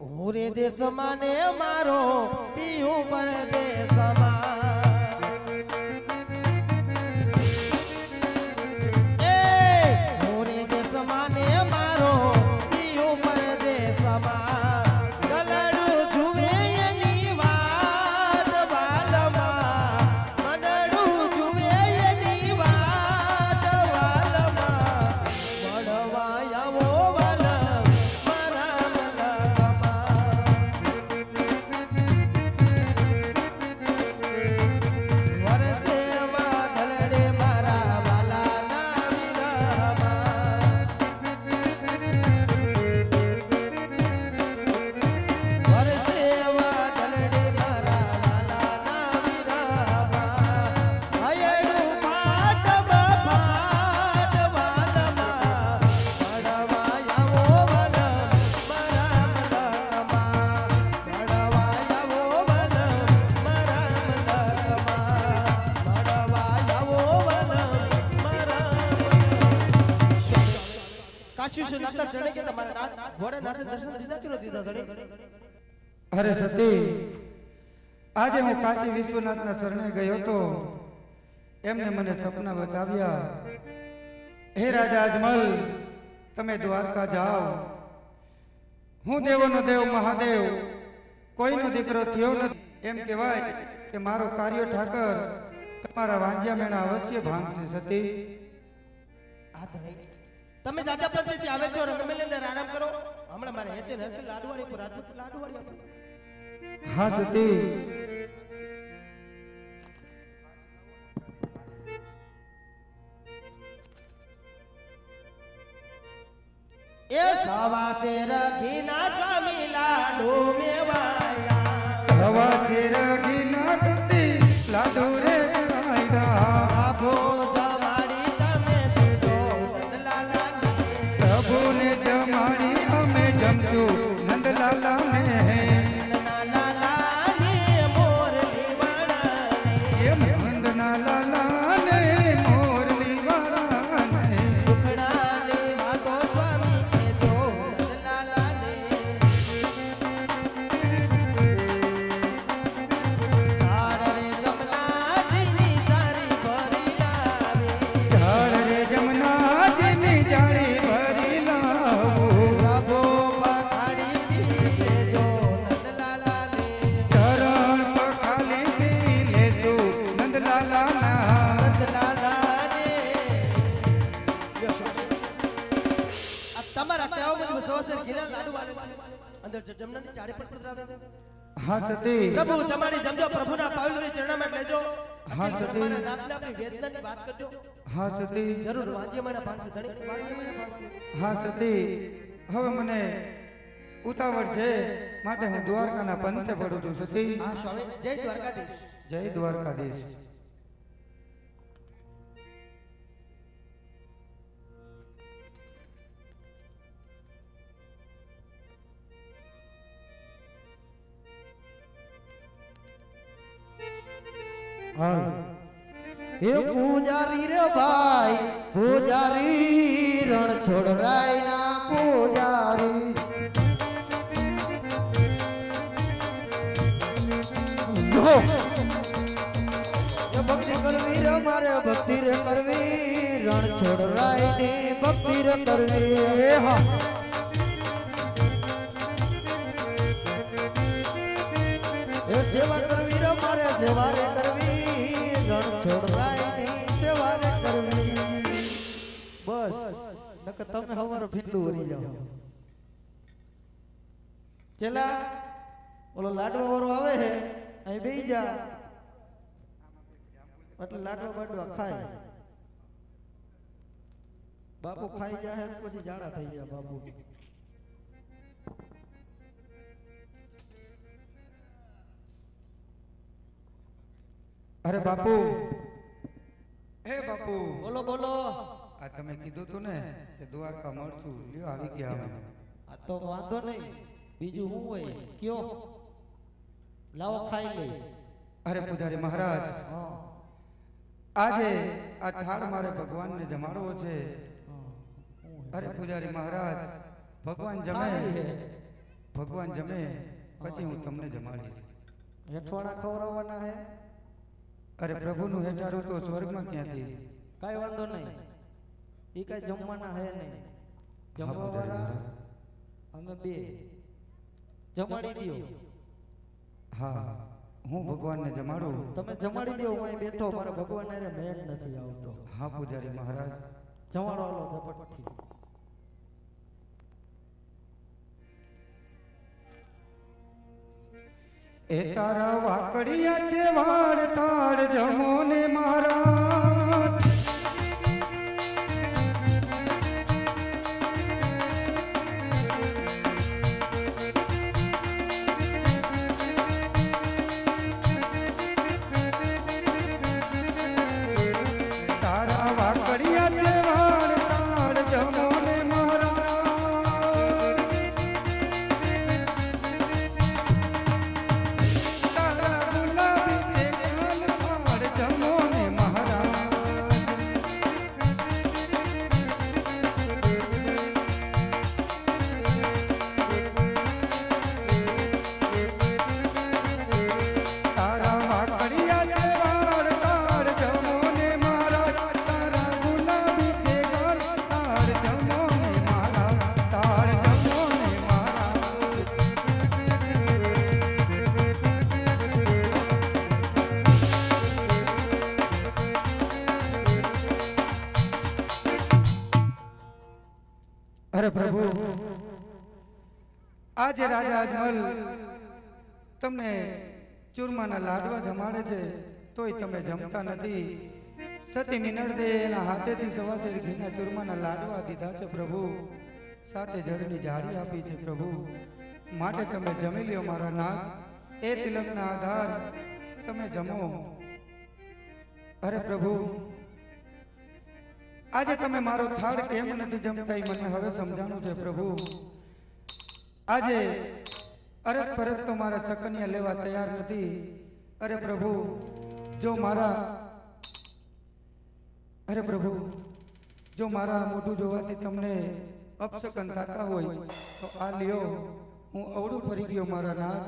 હું રે દેશમાં ને મારો પીયું પરદેશમાં એ કાશી નાતા ચડે કે તમારા નાથ ઘોડે નાથે દર્શન દીધા કે ન દીધા ધણી? અરે સતી આજે હું કાશી વિશ્વનાથના શરણે ગયો તો એમને મને સપના બતાવ્યા હે રાજા અજમલ તમે દ્વારકા જાઓ. હું દેવોનો દેવ મહાદેવ કોઈનો દીકરો થયો નથી. એમ કહેવાય કે મારો કાર્ય ઠાકર તમારા વાંજ્યા મેણા અવશ્ય ભાંગશે સતી. આ ધણી તમે દાદા પરથી આવે છો રંગમેલે ને આરામ કરો. હમણાં મારે હેતે ને હેતે લાડવાડી પર રાજપૂત લાડવાડી આપો હા સતી. એ સવા શેર ઘીના સ્વામી લાડુ મેવાયા. હવા અંદર જમનાની ચારે પર પધરાવે. હા સતી. પ્રભુ તમારી જમજો પ્રભુના પાવલી ચરણામાં લેજો હા, સતી. નાથને આપણી વેદનાની વાત કરજો. હા સતી. જરૂર વાંજ્યમાના પાંચસે ધણી વાંજ્યમાના પાંચસે હા સતી. હવે મને ઉતાવળ છે. માટે હું દ્વારકાના પંથે પડું છું સતી. હા સ્વામી. જય દ્વારકાધીશ. જય દ્વારકાધીશ. હે પૂજારી રે ભાઈ પૂજારી રણ છોડ રાય ના પૂજારી એ ભક્તિ કરવી રે મારે ભક્તિ રે કરવી રણ છોડ રાયની ભક્તિ રે કરવી હા એ સેવા કરવી રે મારે સેવા રે કરવી નકર તમે હવારો ફીટલું વરી જાઓ. ચેલા ઓલો લાડવા વાળો આવે હે અહીં બેહી જા. એટલે લાડવા બાડવા ખાય. બાપુ ખાઈ જાય પછી જાડા થઈ જાય બાપુ. અરે બાપુ. હે બાપુ. બોલો બોલો. આ તમે કીધું તું ને કે દ્વારકા મળશું લ્યો આવી ગયા અમે. આ તો વાંધો નહીં. બીજું શું હોય? કયો? લાવો ખાઈ લઈ અરે પૂજારી મહારાજ આજે આ થાળ મારે ભગવાનને જમાડવો છે. અરે પૂજારી મહારાજ ભગવાન જમે. ભગવાન જમે પછી હું તમને જમાડી હેઠવાડા ખવડાવવાના હે? અરે પ્રભુનું હેઠારું તો સ્વર્ગમાં ક્યાંથી? કાંઈ વાંધો નહીં. એ કઈ જમવાના હે નહીં. હા, જમવા વાળા અમે બે. જમાડી દો. હા હું ભગવાનને જમાડું તમે જમાડી દો હું અહીં બેઠો. મારા ભગવાન હારે મેળ નથી આવતો. હા પૂજારી મહારાજ. જમાડો આલો ઝપટથી. એ તારા વાકડિયા છે વાળ તાળ જમો આજે રાજા અજમલ તમને ચૂરમાના લાડવા જમાડે છે, તોય તમે જમતા નથી. સતી મિનળદે એના હાથેથી સવાસેર ઘીના ચૂરમાના લાડવા દીધા છે પ્રભુ. સાથે જળની જાળી આપી છે પ્રભુ. માટે તમે જમી લ્યો મારા નાથ એ તિલકના આધાર. તમે જમો. અરે પ્રભુ, આજે તમે મારો થાળ કેમ નથી જમતા એ મને હવે સમજાણું છે પ્રભુ. આજે અરત પરત તો મારા ચકનિયા લેવા તૈયાર નથી. અરે પ્રભુ, જો મારા અરે પ્રભુ, જો મારા મોઢું જોવાથી તમને અપશકન થતા હોય, તો આ લ્યો, હું અવળું ફરી ગયો મારા નાથ.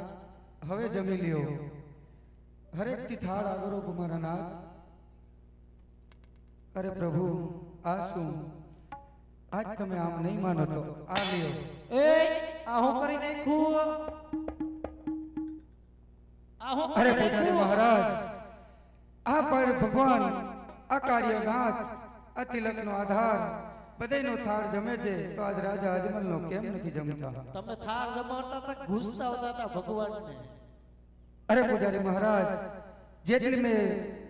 હવે જમી લ્યો. હરેકથી થાળ આગળ મારા નાથ. અરે પ્રભુ, આ શું? આજ તમે આમ નહીં માનો તો આ લ્યો. આ હું કરી નાખ્યું આહો અરે પોતાને મહારાજ આ પર ભગવાન આ કાર્યનાથ આ તિલકનો આધાર બધાયનો થાળ જમે છે. તો આજ રાજા અજમલનો કેમ નથી જમતા? તમે થાળ જમાડતા હતા ઘૂસતા હતા ભગવાનને? અરે પૂજારી મહારાજ જેટલી મેં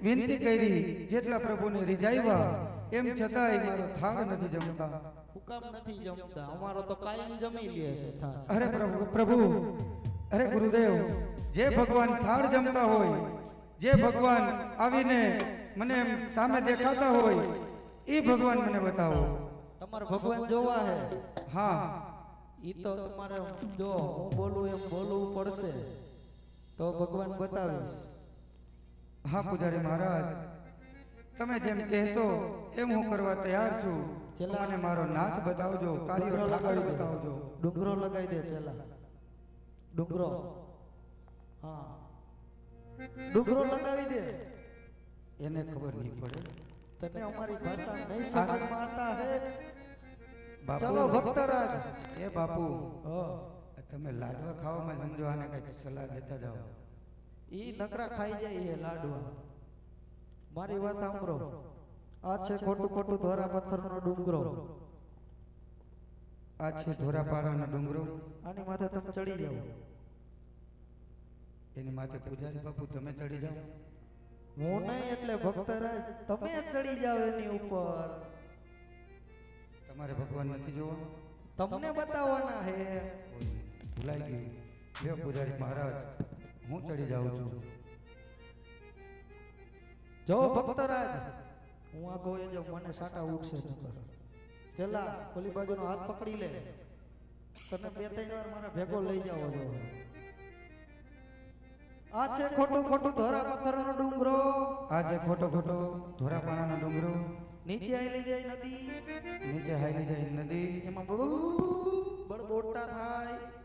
વિનંતી કરી જેટલા પ્રભુને રીઝાવ્યા એમ છતાંય મારો થાળ નથી જમતા. હુકમ નથી જમતા. અમારો તો કાયમ જમી લે છે થાક. અરે પ્રભુ પ્રભુ અરે ગુરુદેવ જે ભગવાન થાળ જમતા હોય જે ભગવાન આવીને મને સામે દેખાતા હોય એ ભગવાન મને બતાવો. તમારે ભગવાન જોવા હે? હા. ઈ તો તમારે જો હું બોલું એમ બોલવું પડશે તો ભગવાન બતાવીશ. હા પૂજારી મહારાજ તમે જેમ કહેશો એમ હું કરવા તૈયાર છું. છેલ્લા- અને મારો નાથ બતાવજો કાર્યો લગાવી બતાવજો. ડુંગરો લગાવી દે છેલ્લા ડુંગરો. હા. ડુંગરો લગાવી દે. એને ખબર નહીં પડે. તને અમારી ભાષા નહીં સમજમાં આવતા હે. બાપુ ચલો ભક્તરાજ. એ બાપુ હા. તમે લાડવા ખાવામાં સમજો આને કઈ સલાહ દેતા જાઓ. ઈ નકરા ખાઈ જાય એ લાડવા. મારી વાત સાંભળો. આ છે ખોટું ખોટું ધોરા પથ્થરનો ડુંગરો. આ છે ધોરાપાડાનો ડુંગરો. આની માથે તમે ચડી જાઓ. એની માથે પૂજારી બાપુ તમે ચડી જાઓ. હું નહીં એટલે ભક્તરાજ તમે ચડી જાઓ એની ઉપર. તમારે ભગવાન નથી જોવા? તમને બતાવવાના હે. ભૂલાઈ ગયું પૂજારી મહારાજ. હું ચડી જાઉં છું. જો ભક્તરાજ હું આ કહું જો મને સાટા ઉઠશે નકર છેલ્લા ઓલી બાજુનો હાથ પકડી લે. તને બે ત્રણ વાર મારા ભેગો લઈ જાવો જો. આ છે ખોટું ખોટું ધોરા પથ્થરનો ડુંગરો. આ છે ખોટો ખોટો ધોરાપાડાનો ડુંગરો. નીચે આવેલી જાય નદી. નીચે હાલી જાય નદી. એમાં બહુ બળબોટા થાય.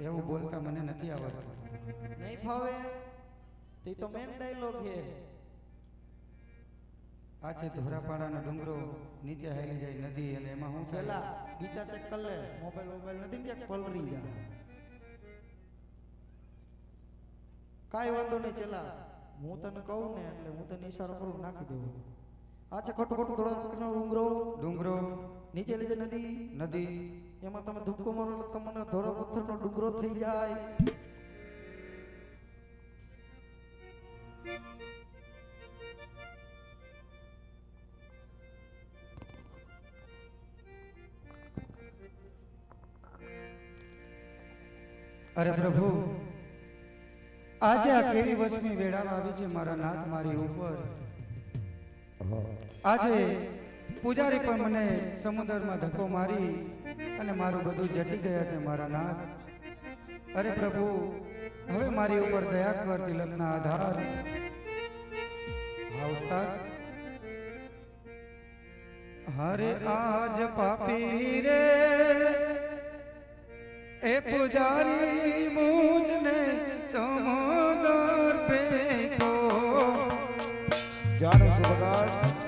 એવું બોલતા મને નથી આવડતું. નહીં ફાવે? તે તો મેન ડાયલોગ છે. આ છે ધોરાપાડાનો ડુંગરો નીચે હાલી જાય નદી અને એમાં હું પેલા થાય ચેક કર લે. મોબાઈલ મોબાઈલ નથી ને ક્યાંક પલરી જાય કાંઈ વાંધો નહીં ચેલા. હું તને કહું ને એટલે હું તને ઈશારો કરું નાખી દઉં આ છે ખોટું ખોટું થોડા ડુંગરો. ડુંગરો. નીચે લીધે નદી. નદી. એમાં તમે ધુક્કો મારો એટલે તમને ધોરા પથ્થરનો ડુંગરો થઈ જાય. અરે પ્રભુ આજે આ કેવી વચમી વેળામાં આવી છે મારા નાથ મારી ઉપર. આજે પૂજારી પણ મને સમુદ્રમાં ધક્કો મારી અને મારું બધું જટી ગયા છે મારા નાથ. અરે પ્રભુ, હવે મારી ઉપર દયા કર તિલકના આધાર. હા ઉસ્તાદ. હરે આજ પાપી રે. એ પુજારી મુજને સમોદર ફેંકો. જાણો છો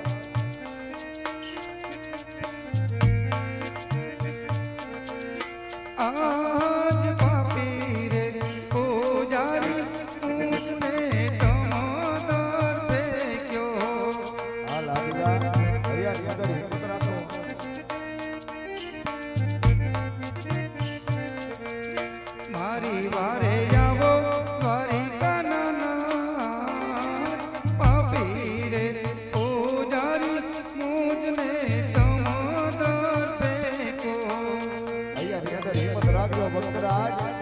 હિંમત